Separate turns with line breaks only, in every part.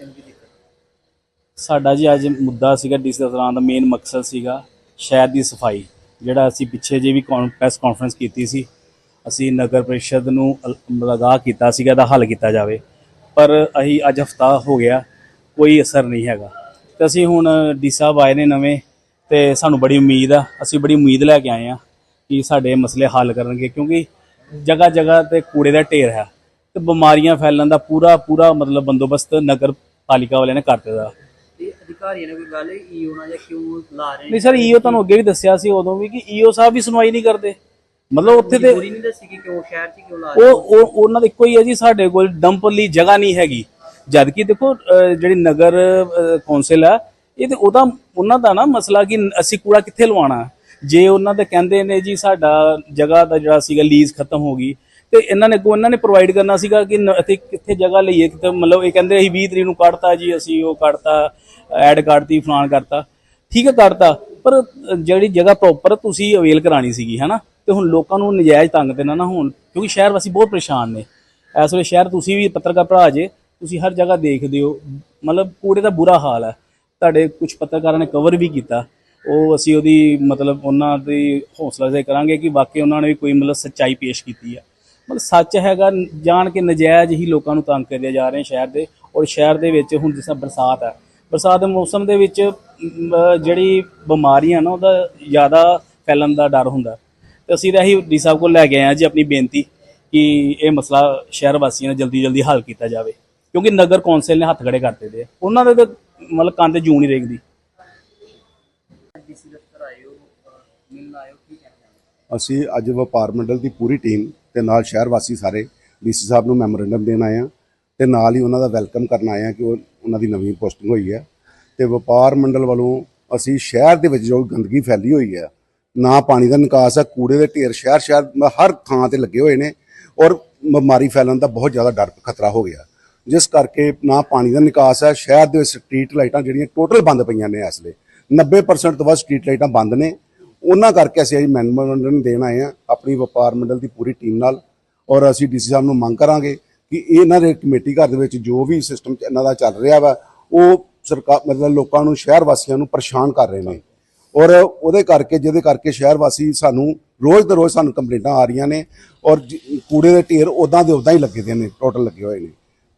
ਵਾਸੀਆਂ ਨੂੰ ਕੀ ਦਿੱਕਤ?
ਸਾਡਾ ਜੀ ਅੱਜ ਮੁੱਦਾ ਸੀਗਾ ਡੀਸੀ ਦੌਰਾਨ ਦਾ ਮੇਨ ਮਕਸਦ ਸੀਗਾ ਸ਼ਹਿਰ ਦੀ ਸਫ਼ਾਈ, ਜਿਹੜਾ ਅਸੀਂ ਪਿੱਛੇ ਜੇ ਵੀ ਪ੍ਰੈਸ ਕਾਨਫਰੰਸ ਕੀਤੀ ਸੀ, ਅਸੀਂ ਨਗਰ ਪ੍ਰੀਸ਼ਦ ਨੂੰ ਅਲ- ਲਗਾ ਕੀਤਾ ਸੀਗਾ ਦਾ ਹੱਲ ਕੀਤਾ ਜਾਵੇ, ਪਰ ਅਸੀਂ ਅੱਜ ਹਫਤਾ ਹੋ ਗਿਆ, ਕੋਈ ਅਸਰ ਨਹੀਂ ਹੈਗਾ। ਤੇ ਅਸੀਂ ਹੁਣ ਡੀ ਸਾਹਿਬ ਆਏ ਨੇ ਨਵੇਂ, ਤੇ ਸਾਨੂੰ ਬੜੀ ਉਮੀਦ ਆ, ਅਸੀਂ ਬੜੀ ਉਮੀਦ ਲੈ ਕੇ ਆਏ ਆ ਕਿ ਸਾਡੇ ਮਸਲੇ ਹੱਲ ਕਰਨਗੇ, ਕਿਉਂਕਿ ਜਗ੍ਹਾ ਜਗ੍ਹਾ ਤੇ ਕੂੜੇ ਦਾ ਢੇਰ ਹੈ, ਤੇ ਬਿਮਾਰੀਆਂ ਫੈਲਣ ਦਾ ਪੂਰਾ ਪੂਰਾ ਮਤਲਬ ਬੰਦੋਬਸਤ ਨਗਰ ਪਾਲਿਕਾ ਵਾਲਿਆਂ ਨੇ ਕਰ ਦਿੱਤਾ।
ਅਧਿਕਾਰੀਆਂ ਨੇ ਕੋਈ ਗੱਲ ਈਓ ਨਾਲ ਜਾਂ ਕਿਉਂ ਲਾ ਰਹੇ
ਨਹੀਂ ਸਰ ਈਓ ਤੁਹਾਨੂੰ ਅੱਗੇ ਵੀ ਦੱਸਿਆ ਸੀ ਉਦੋਂ ਵੀ ਕਿ ਈਓ ਸਾਹਿਬ ਵੀ ਸੁਣਵਾਈ ਨਹੀਂ ਕਰਦੇ। ਮਤਲਬ ਉੱਥੇ ਤੇ
ਪੂਰੀ ਨਹੀਂ ਦੱਸੀ ਕਿ ਕਿਉਂ ਸ਼ਹਿਰ 'ਚ ਕਿਉਂ ਲਾ ਰਹੇ
ਉਹ ਉਹ ਉਹਨਾਂ ਦਾ ਇੱਕੋ ਹੀ ਹੈ ਜੀ ਸਾਡੇ ਕੋਲ ਡੰਪ ਲਈ ਜਗ੍ਹਾ ਨਹੀਂ ਹੈਗੀ। ਜਦ ਕਿ ਦੇਖੋ ਅਹ, ਜਿਹੜੀ ਨਗਰ ਅਹ, ਕੌਂਸਲ ਹੈ ਇਹ ਤੇ ਉਹਦਾ ਉਹਨਾਂ ਦਾ ਨਾ ਮਸਲਾ ਕਿ ਅਸੀਂ ਕੂੜਾ ਕਿੱਥੇ ਲਵਾਉਣਾ? ਜੇ ਉਹਨਾਂ ਦੇ ਕਹਿੰਦੇ ਨੇ ਜੀ ਸਾਡਾ ਜਗ੍ਹਾ ਦਾ ਜਿਹੜਾ ਸੀਗਾ ਲੀਜ਼ ਖਤਮ ਹੋ ਗਈ ਤੇ ਇਹਨਾਂ ਨੇ ਅੱਗੋਂ ਇਹਨਾਂ ਨੇ ਪ੍ਰੋਵਾਈਡ ਕਰਨਾ ਸੀਗਾ ਕਿ ਨ- ਇੱਥੇ ਕਿੱਥੇ ਜਗ੍ਹਾ ਲਈਏ ਕਿਤੇ ਮਤਲਬ ਇਹ ਕਹਿੰਦੇ ਅਸੀਂ 20 ਤਰੀਕ ਨੂੰ ਕੱਢਤਾ ਜੀ, ਅਸੀਂ ਉਹ ਕੱਢਤਾ ਐਡ ਕੱਢਤੀ ਫਲਾਨ ਕਰਤਾ। ਠੀਕ ਹੈ, ਕੱਢਤਾ। ਪਰ ਜਿਹੜੀ ਜਗ੍ਹਾ ਪ੍ਰੋਪਰ ਤੁਸੀਂ ਅਵੇਲ ਕਰਾਣੀ ਸੀਗੀ, ਹੈਨਾ? ਤੇ ਹੁਣ ਲੋਕਾਂ ਨੂੰ ਨਜਾਇਜ਼ ਤੰਗ ਤੇ ਨਾ ਨਾ ਹੋਣ, ਕਿਉਂਕਿ ਸ਼ਹਿਰ ਵਾਸੀ ਬਹੁਤ ਪਰੇਸ਼ਾਨ ਨੇ। ਇਸ ਵੇਲੇ ਸ਼ਹਿਰ ਤੁਸੀਂ ਵੀ ਪੱਤਰਕਾਰ ਭਰਾ ਜੇ, ਤੁਸੀਂ ਹਰ ਜਗ੍ਹਾ ਦੇਖਦੇ ਹੋ। ਮਤਲਬ ਕੂੜੇ ਦਾ ਬੁਰਾ ਹਾਲ ਹੈ। ਤੁਹਾਡੇ ਕੁਝ ਪੱਤਰਕਾਰਾਂ ਨੇ ਕਵਰ ਵੀ ਕੀਤਾ। ਉਹ ਅਸੀਂ ਉਹਦੀ ਮਤਲਬ ਉਹਨਾਂ ਦੀ ਹੌਸਲਾ ਅਫਜ਼ਾਈ ਕਰਾਂਗੇ ਕਿ ਵਾਕਈ ਉਹਨਾਂ ਨੇ ਵੀ ਕੋਈ ਮਤਲਬ ਸੱਚਾਈ ਪੇਸ਼ ਕੀਤੀ ਆ। ਮਤਲਬ ਸੱਚ ਹੈਗਾ, ਜਾਣ ਕੇ ਨਜਾਇਜ਼ ਹੀ ਲੋਕਾਂ ਨੂੰ ਤੰਗ ਕਰਿਆ ਜਾ ਰਹੇ ਸ਼ਹਿਰ ਦੇ ਔਰ ਸ਼ਹਿਰ ਦੇ ਵਿੱਚ ਹੁਣ ਜਿਸ ਤਰ੍ਹਾਂ ਬਰਸਾਤ ਹੈ। ਬਰਸਾਤ ਦੇ ਮੌਸਮ ਦੇ ਵਿੱਚ ਜਿਹੜੀ ਬਿਮਾਰੀਆਂ ਨਾ, ਉਹਦਾ ਜ਼ਿਆਦਾ ਫੈਲਣ ਦਾ ਡਰ ਹੁੰਦਾ। ਤੇ ਅਸੀਂ ਤਾਂ ਇਹੀ ਡੀ ਸਾਹਿਬ ਕੋਲ ਲੈ ਕੇ ਆਏ ਹਾਂ ਜੀ ਆਪਣੀ ਬੇਨਤੀ ਕਿ ਇਹ ਮਸਲਾ ਸ਼ਹਿਰ ਵਾਸੀਆਂ ਨਾਲ ਜਲਦੀ ਜਲਦੀ ਹੱਲ ਕੀਤਾ ਜਾਵੇ। ਕਿਉਂਕਿ ਨਗਰ ਕੌਂਸਲ ਨੇ ਹੱਥ ਖੜੇ ਕਰ ਦਿੱਤੇ ਉਹਨਾਂ ਦੇ ਤਾਂ ਮਤਲਬ ਕੰਨ ਤੇ ਜੂੰ ਨਹੀਂ ਰੇਗਦੀ
ਡੀਸੀ ਦਫ਼ਤਰ ਆਏ ਮਿਲਣ ਆਏ ਕੀ ਕਹਿਣਾ
ਅਸੀਂ ਅੱਜ ਵਪਾਰ ਮੰਡਲ ਦੀ ਪੂਰੀ ਟੀਮ ਤੇ ਨਾਲ ਸ਼ਹਿਰ ਵਾਸੀ ਸਾਰੇ ਡੀਸੀ ਸਾਹਿਬ ਨੂੰ ਮੈਮੋਰੈਂਡਮ ਦੇਣ ਆਏ ਆ ਤੇ ਨਾਲ ਹੀ ਉਹਨਾਂ ਦਾ ਵੈਲਕਮ ਕਰਨ ਆਏ ਆ ਕਿ ਉਹ ਉਹਨਾਂ ਦੀ ਨਵੀਂ ਪੋਸਟਿੰਗ ਹੋਈ ਹੈ। ਤੇ ਵਪਾਰ ਮੰਡਲ ਵੱਲੋਂ ਅਸੀਂ ਸ਼ਹਿਰ ਦੇ ਵਿੱਚ ਜੋ ਗੰਦਗੀ ਫੈਲੀ ਹੋਈ ਹੈ, ਨਾ ਪਾਣੀ ਦਾ ਨਿਕਾਸ ਹੈ, ਕੂੜੇ ਦੇ ਢੇਰ ਸ਼ਹਿਰ ਸ਼ਹਿਰ ਹਰ ਥਾਂ ਤੇ ਲੱਗੇ ਹੋਏ ਨੇ ਔਰ ਬਿਮਾਰੀ ਫੈਲਣ ਦਾ ਬਹੁਤ ਜ਼ਿਆਦਾ ਡਰ ਖਤਰਾ ਹੋ ਗਿਆ। ਜਿਸ ਕਰਕੇ ਨਾ ਪਾਣੀ ਦਾ ਨਿਕਾਸ ਹੈ, ਸ਼ਹਿਰ ਦੇ ਵਿੱਚ ਸਟਰੀਟ ਲਾਈਟਾਂ ਜਿਹੜੀਆਂ ਟੋਟਲ ਬੰਦ ਪਈਆਂ ਨੇ ਇਸ ਵੇਲੇ। 90% ਤੋਂ ਵੱਧ ਸਟਰੀਟ ਲਾਈਟਾਂ ਬੰਦ ਨੇ। ਉਹਨਾਂ ਕਰਕੇ ਅਸੀਂ ਅੱਜ ਮੈਮੋਰੈਂਡਮ ਦੇਣ ਆਏ ਆ ਆਪਣੀ ਵਪਾਰ ਮੰਡਲ ਦੀ ਪੂਰੀ ਟੀਮ ਨਾਲ। ਔਰ ਅਸੀਂ ਡੀਸੀ ਸਾਹਿਬ ਨੂੰ ਮੰਗ ਕਰਾਂਗੇ ਕਿ ਇਹਨਾਂ ਦੇ ਕਮੇਟੀ ਘਰ ਦੇ ਵਿੱਚ ਜੋ ਵੀ ਸਿਸਟਮ ਇਹਨਾਂ ਦਾ ਚੱਲ ਰਿਹਾ ਵਾ, ਉਹ ਸਰਕਾਰ ਮਤਲਬ ਲੋਕਾਂ ਨੂੰ, ਸ਼ਹਿਰ ਵਾਸੀਆਂ ਨੂੰ ਪਰੇਸ਼ਾਨ ਕਰ ਰਹੇ ਨੇ। ਔਰ ਉਹਦੇ ਕਰਕੇ, ਜਿਹਦੇ ਕਰਕੇ ਸ਼ਹਿਰ ਵਾਸੀ ਸਾਨੂੰ ਰੋਜ਼ ਦੇ ਰੋਜ਼ ਸਾਨੂੰ ਕੰਪਲੇਂਟਾਂ ਆ ਰਹੀਆਂ ਨੇ, ਔਰ ਕੂੜੇ ਦੇ ਢੇਰ ਉਦਾਂ ਦੇ ਉਦਾਂ ਹੀ ਲੱਗੇ ਦੇ ਨੇ ਟੋਟਲ ਲੱਗੇ ਹੋਏ ਨੇ।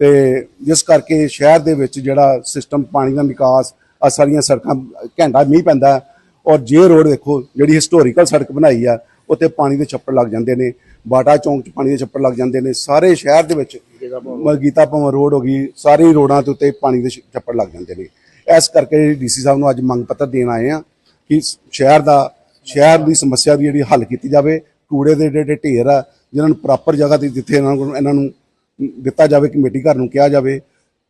ਤੇ ਜਿਸ ਕਰਕੇ ਸ਼ਹਿਰ ਦੇ ਵਿੱਚ ਜਿਹੜਾ ਸਿਸਟਮ ਪਾਣੀ ਦਾ ਨਿਕਾਸ ਆ ਸਾਰੀਆਂ ਸੜਕਾਂ, ਘੰਟਾ ਮੀਂਹ ਪੈਂਦਾ ਔਰ ਜੇ ਰੋਡ ਦੇਖੋ ਜਿਹੜੀ ਹਿਸਟੋਰੀਕਲ ਸੜਕ ਬਣਾਈ ਆ ਉੱਤੇ ਪਾਣੀ ਦੇ ਛੱਪੜ ਲੱਗ ਜਾਂਦੇ ਨੇ ਬਾਟਾ ਚੌਂਕ 'ਚ ਪਾਣੀ ਦੇ ਛੱਪੜ ਲੱਗ ਜਾਂਦੇ ਨੇ ਸਾਰੇ ਸ਼ਹਿਰ ਦੇ ਵਿੱਚ ਮਲਗੀਤਾ ਭਵਨ। ਰੋਡ ਹੋ ਗਈ ਸਾਰੇ ਰੋਡਾਂ ਦੇ ਉੱਤੇ ਪਾਣੀ ਦੇ ਛੱਪੜ ਲੱਗ ਜਾਂਦੇ ਨੇ। ਇਸ ਕਰਕੇ ਡੀਸੀ ਸਾਹਿਬ ਨੂੰ ਅੱਜ ਮੰਗ ਪੱਤਰ ਦੇਣ ਆਏ ਆ ਕਿ ਸ਼ਹਿਰ ਦਾ ਸ਼ਹਿਰ ਦੀ ਸਮੱਸਿਆ ਦੀ ਜਿਹੜੀ ਹੱਲ ਕੀਤੀ ਜਾਵੇ। ਕੂੜੇ ਦੇ ਜਿਹੜੇ ਢੇਰ ਆ ਜਿਹਨਾਂ ਨੂੰ ਪ੍ਰੋਪਰ ਜਗ੍ਹਾ ਤੇ ਜਿੱਥੇ ਇਹਨਾਂ ਨੂੰ ਇਹਨਾਂ ਨੂੰ ਦਿੱਤਾ ਜਾਵੇ ਕਮੇਟੀ ਘਰ ਨੂੰ ਕਿਹਾ ਜਾਵੇ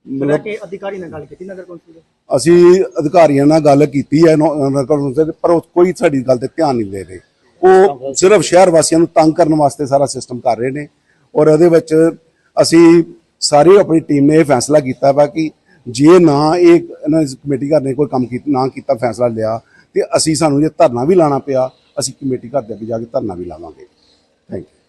ਹੋ ਕਿ ਅਧਿਕਾਰੀ ਨਾਲ ਗੱਲ ਕੀਤੀ ਨਗਰ ਕੌਂਸਲ ਦੇ?
ਅਸੀਂ ਅਧਿਕਾਰੀਆਂ ਨਾਲ ਗੱਲ ਕੀਤੀ ਹੈ ਨੌ- ਨਗਰ ਕੌਂਸਲ ਦੇ, ਪਰ ਉਹ ਕੋਈ ਸਾਡੀ ਗੱਲ ਤੇ ਧਿਆਨ ਨਹੀਂ ਦੇ ਰਹੇ। ਉਹ ਸਿਰਫ ਸ਼ਹਿਰ ਵਾਸੀਆਂ ਨੂੰ ਤੰਗ ਕਰਨ ਵਾਸਤੇ ਸਾਰਾ ਸਿਸਟਮ ਕਰ ਰਹੇ ਨੇ। ਔਰ ਉਹਦੇ ਵਿੱਚ ਅਸੀਂ ਸਾਰੀ ਆਪਣੀ ਟੀਮ ਨੇ ਇਹ ਫੈਸਲਾ ਕੀਤਾ ਵਾ ਕਿ ਜੇ ਨਾ ਇਹ ਇਹਨਾਂ ਕਮੇਟੀ ਘਰ ਨੇ ਕੋਈ ਕੰਮ ਕੀਤਾ ਨਾ ਕੀਤਾ ਫੈਸਲਾ ਲਿਆ ਤੇ ਅਸੀਂ ਸਾਨੂੰ ਜੇ ਧਰਨਾ ਵੀ ਲਾਣਾ ਪਿਆ ਅਸੀਂ ਕਮੇਟੀ ਘਰ ਦੇ ਅੱਗੇ ਜਾ ਕੇ ਧਰਨਾ ਵੀ ਲਾਵਾਂਗੇ। Thank you